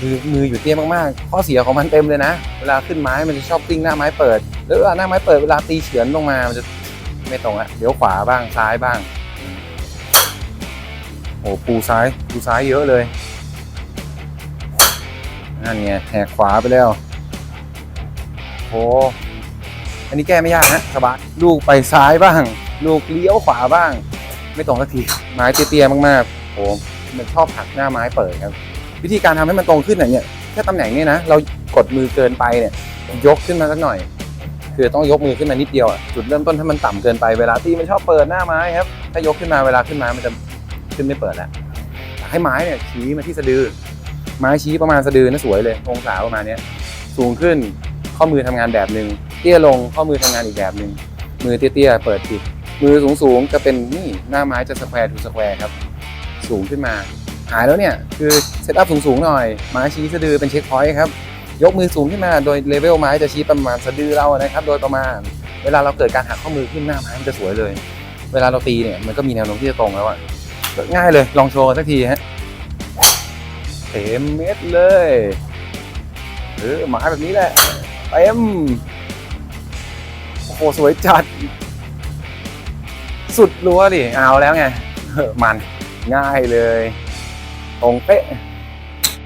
มือมืออยู่เตี้ยมากๆ ข้อเสียของมันเต็มเลยนะ เวลาขึ้นไม้มันจะชอบกลิ้งหน้าไม้เปิด แล้วเวลาหน้าไม้เปิดเวลาตีเฉือนลงมา มันจะไม่ตรงอะเดี๋ยวขวาบ้างซ้ายบ้าง โอ้ปูซ้ายปูซ้ายเยอะเลย นั่นไงแหกขวาไปแล้วโอ้อันนี้แก้ไม่ยากนะสบายลูกไปซ้ายบ้าง ลูกเลี้ยวขวาบ้าง ไม่ตรงสักที ไม้เตี้ยๆมากๆโอ้มันชอบหักหน้าไม้เปิดครับ วิธีการทำให้มันตรงขึ้นน่ะเนี่ยแค่ตำแหน่งนี้นะ เรากดมือเกินไปเนี่ย ยกขึ้นมาสักหน่อย คือต้องยกมือขึ้นมานิดเดียวจุดเริ่มต้นถ้ามันต่ำเกินไปเวลาตีมันชอบเปิดหน้าไม้ครับ ถ้ายกขึ้นมาเวลาขึ้นมามันจะขึ้นไม่เปิดแล้วให้ไม้เนี่ยชี้มาที่สะดือ ไม้ชี้ประมาณสะดือนะสวยเลยองศาประมาณเนี้ยสูงขึ้นข้อมือทำงานแบบหนึ่งเตี้ยลงข้อมือทำงานอีกแบบหนึ่งมือเตี้ยๆเปิดผิดมือสูงๆจะเป็นนี่หน้าไม้จะสแควร์ทูสแควร์ครับ สูงขึ้นมา หายแล้วเนี่ย คือเซตอัพสูงๆหน่อยไม้ชี้สะดือเป็นเช็คพอยต์ครับ ยกมือสูงขึ้นมาโดยเลเวลไม้จะชี้ประมาณสะดือเรานะครับ โดยประมาณ เวลาเราเกิดการหักข้อมือขึ้นหน้าไม้มันจะสวยเลย เวลาเราตีเนี่ยมันก็มีแนวโน้มที่จะตรงแล้วอะง่ายเลยลองโชว์สักทีฮะเต็มเม็ดเลยเออไม้แบบนี้แหละเต็มโอ้โหสวยจัด สุดรั้วดิเอาแล้วไงมันง่ายเลย ตรงเป๊ะ